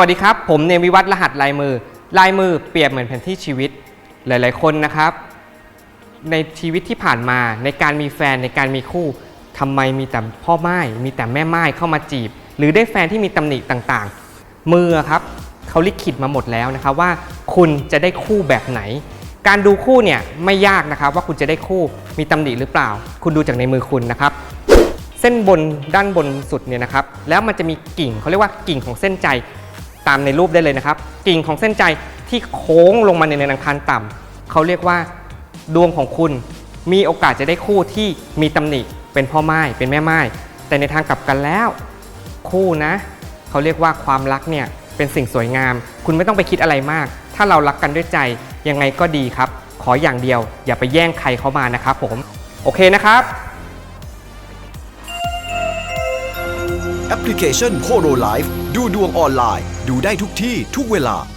วัสดีครับ ผมเนวิวัฒรหัสลายมือ ลายมือเปรียบเหมือนแผนที่ชีวิต หลาย ๆ คนนะครับ ในชีวิตที่ผ่านมาในการมีแฟนในการมีคู่ทำไมมีแต่พ่อไม้มีแต่แม่ไม้เข้ามาจีบ หรือได้แฟนที่มีตำหนิต่างๆ มือครับเขาลิขิตมาหมดแล้วนะครับว่าคุณจะได้คู่แบบไหน การดูคู่เนี่ยไม่ยากนะครับ ว่าคุณจะได้คู่มีตำหนิหรือเปล่า คุณดูจากในมือคุณนะครับเส้นบนด้านบนสุดเนี่ยนะครับ แล้วมันจะมีกิ่งเขาเรียกว่ากิ่งของเส้นใจ ตามในรูปได้เลยนะครับ กิ่งของเส้นใจที่โค้งลงมาในแนวคานต่ำเขาเรียกว่าดวงของคุณมีโอกาสจะได้คู่ที่มีตำหนิเป็นพ่อไม้เป็นแม่ไม้แต่ในทางกลับกันแล้ว คู่นะ เขาเรียกว่าความรักเนี่ยเป็นสิ่งสวยงาม คุณไม่ต้องไปคิดอะไรมาก ถ้าเรารักกันด้วยใจยังไงก็ดีครับ ขออย่างเดียว อย่าไปแย่งใครเขามานะครับผม โอเคนะครับ แอปพลิเคชันโ o โ o Life ดูดวงออนไลน์ ดูได้ทุกที่ทุกเวลา